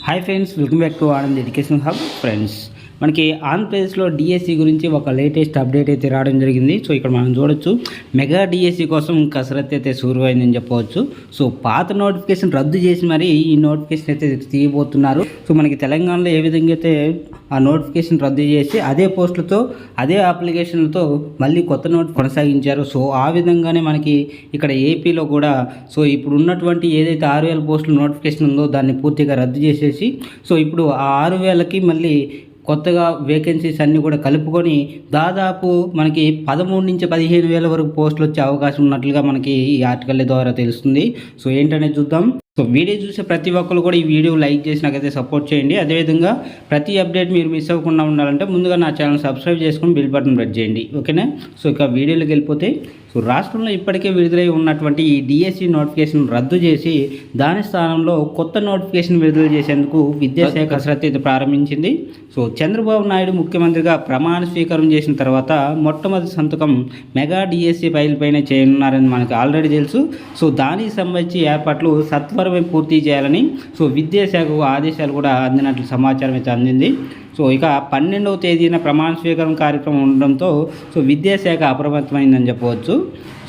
Hi friends welcome back to Anand education hub friends మనకి ఆంధ్రప్రదేశ్లో DSC గురించి ఒక లేటెస్ట్ అప్డేట్ అయితే రావడం జరిగింది. సో ఇక్కడ మనం చూడొచ్చు. మెగా డిఎస్సి కోసం కసరత్తు అయితే సురువైందని చెప్పవచ్చు. సో పాత నోటిఫికేషన్ రద్దు చేసి మరి ఈ నోటిఫికేషన్ అయితే తీయబోతున్నారు. సో మనకి తెలంగాణలో ఏ విధంగా అయితే ఆ నోటిఫికేషన్ రద్దు చేసి అదే పోస్టులతో అదే అప్లికేషన్లతో మళ్ళీ కొత్త నోట్ కొనసాగించారు. సో ఆ విధంగానే మనకి ఇక్కడ ఏపీలో కూడా సో ఇప్పుడు ఉన్నటువంటి ఏదైతే ఆరు వేల పోస్టుల నోటిఫికేషన్ ఉందో దాన్ని పూర్తిగా రద్దు చేసేసి సో ఇప్పుడు ఆ ఆరు వేలకి మళ్ళీ కొత్తగా వేకెన్సీస్ అన్నీ కూడా కలుపుకొని దాదాపు మనకి పదమూడు నుంచి పదిహేను వేల వరకు పోస్టులు వచ్చే అవకాశం ఉన్నట్లుగా మనకి ఈ ఆర్టికల్ ద్వారా తెలుస్తుంది. సో ఏంటనేది చూద్దాం. సో వీడియో చూసే ప్రతి ఒక్కరు కూడా ఈ వీడియో లైక్ చేసి నాకైతే సపోర్ట్ చేయండి. అదేవిధంగా ప్రతి అప్డేట్ మీరు మిస్ అవ్వకుండా ఉండాలంటే ముందుగా నా ఛానల్ సబ్స్క్రైబ్ చేసుకొని బిల్ బటన్ ప్రెస్ చేయండి. ఓకేనా? సో ఇక వీడియోలోకి వెళ్ళిపోతే సో రాష్ట్రంలో ఇప్పటికే విడుదలై ఉన్నటువంటి ఈ డిఎస్సి నోటిఫికేషన్ రద్దు చేసి దాని స్థానంలో కొత్త నోటిఫికేషన్ విడుదల చేసేందుకు విద్యాశాఖ కసరత్తు ప్రారంభించింది. సో చంద్రబాబు నాయుడు ముఖ్యమంత్రిగా ప్రమాణ స్వీకారం చేసిన తర్వాత మొట్టమొదటి సంతకం మెగా డిఎస్సి ఫైల్ పైన చేయనున్నారని మనకు ఆల్రెడీ తెలుసు. సో దానికి సంబంధించి ఏర్పాట్లు సత్వరమే పూర్తి చేయాలని సో విద్యాశాఖకు ఆదేశాలు కూడా అందినట్లు సమాచారం అయితే అందింది. సో ఇక పన్నెండవ తేదీన ప్రమాణ స్వీకారం కార్యక్రమం ఉండడంతో సో విద్యాశాఖ అప్రమత్తమైందని చెప్పవచ్చు.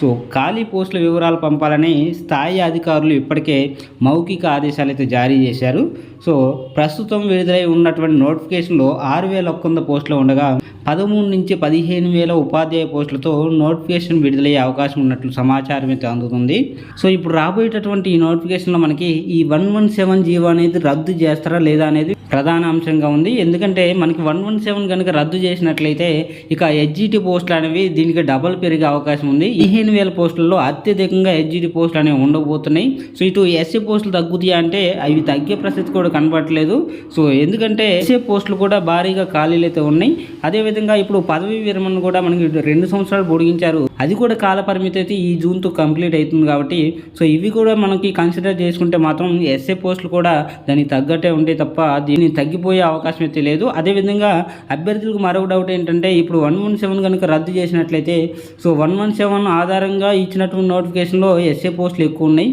సో ఖాళీ పోస్టుల వివరాలు పంపాలని స్థాయి అధికారులు ఇప్పటికే మౌఖిక ఆదేశాలు అయితే జారీ చేశారు. సో ప్రస్తుతం విడుదలై ఉన్నటువంటి నోటిఫికేషన్లో ఆరు వేల ఒక్క వంద పోస్టులు ఉండగా పదమూడు నుంచి పదిహేను వేల ఉపాధ్యాయ పోస్టులతో నోటిఫికేషన్ విడుదలయ్యే అవకాశం ఉన్నట్లు సమాచారం అయితే అందుతుంది. సో ఇప్పుడు రాబోయేటటువంటి ఈ నోటిఫికేషన్లో మనకి ఈ వన్ వన్ సెవెన్ జీవో అనేది రద్దు చేస్తారా లేదా అనేది ప్రధాన అంశంగా ఉంది. ఎందుకంటే మనకి వన్ వన్ సెవెన్ కనుక రద్దు చేసినట్లయితే ఇక హెచ్జిటి పోస్టులు అనేవి దీనికి డబల్ పెరిగే అవకాశం ఉంది. పదిహేను వేల పోస్టుల్లో అత్యధికంగా హెచ్జిటి పోస్టులు అనేవి ఉండబోతున్నాయి. సో ఇటు ఎస్సీ పోస్టులు తగ్గుతాయి అంటే అవి తగ్గే ప్రసక్తి కూడా కనబడట్లేదు. సో ఎందుకంటే ఎస్సీ పోస్టులు కూడా భారీగా ఖాళీలు అయితే ఉన్నాయి. అదేవిధంగా ఇప్పుడు పదవి విరమణ కూడా మనకి రెండు సంవత్సరాలు పొడిగించారు. అది కూడా కాలపరిమితి అయితే ఈ జూన్తో కంప్లీట్ అవుతుంది కాబట్టి సో ఇవి కూడా మనకి కన్సిడర్ చేసుకుంటే మాత్రం ఎస్ఏ పోస్టులు కూడా దానికి తగ్గట్టే ఉంటాయి తప్ప దీన్ని తగ్గిపోయే అవకాశం అయితే లేదు. అదేవిధంగా అభ్యర్థులకు మరొక డౌట్ ఏంటంటే ఇప్పుడు వన్ వన్ సెవెన్ కనుక రద్దు చేసినట్లయితే సో వన్ వన్ సెవెన్ ఆధారంగా ఇచ్చినటువంటి నోటిఫికేషన్లో ఎస్ఏ పోస్టులు ఎక్కువ ఉన్నాయి.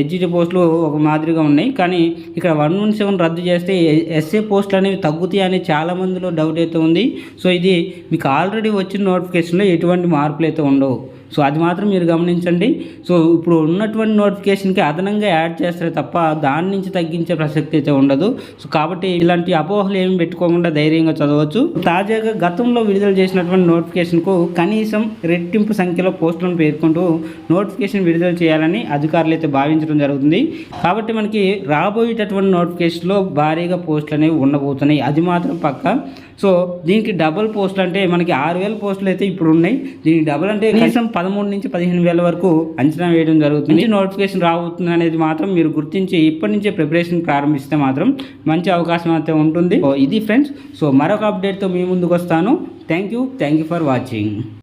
ఎడ్జిటి పోస్టులు ఒక మాదిరిగా ఉన్నాయి. కానీ ఇక్కడ వన్ వన్ సెవెన్ రద్దు చేస్తే ఎస్ఏ పోస్టులు అనేవి తగ్గుతాయి అని చాలా మందిలో డౌట్ అయితే ఉంది. సో ఇది మీకు ఆల్రెడీ వచ్చిన నోటిఫికేషన్లో ఎటువంటి మార్పులు అయితే ఉండవు. సో అది మాత్రం మీరు గమనించండి. సో ఇప్పుడు ఉన్నటువంటి నోటిఫికేషన్కి అదనంగా యాడ్ చేస్తారు తప్ప దాని నుంచి తగ్గించే ప్రసక్తి అయితే ఉండదు. సో కాబట్టి ఇలాంటి అపోహలు ఏమి పెట్టుకోకుండా ధైర్యంగా చదవచ్చు. తాజాగా గతంలో విడుదల చేసినటువంటి నోటిఫికేషన్కు కనీసం రెట్టింపు సంఖ్యలో పోస్టులను పేర్కొంటూ నోటిఫికేషన్ విడుదల చేయాలని అధికారులు అయితే భావించడం జరుగుతుంది. కాబట్టి మనకి రాబోయేటటువంటి నోటిఫికేషన్లో భారీగా పోస్టులు అనేవి ఉండబోతున్నాయి. అది మాత్రం పక్క. సో దీనికి డబుల్ పోస్టులు అంటే మనకి ఆరు వేల పోస్టులు అయితే ఇప్పుడు ఉన్నాయి. దీనికి డబుల్ అంటే కనీసం పదమూడు నుంచి పదిహేను వేల వరకు అంచనా వేయడం జరుగుతుంది. నోటిఫికేషన్ రాబోతుంది అనేది మాత్రం మీరు గుర్తించి ఇప్పటి నుంచే ప్రిపరేషన్ ప్రారంభిస్తే మాత్రం మంచి అవకాశం అయితే ఉంటుంది. ఇది ఫ్రెండ్స్ సో మరొక అప్డేట్తో మీ ముందుకు వస్తాను. Thank you thank you for watching.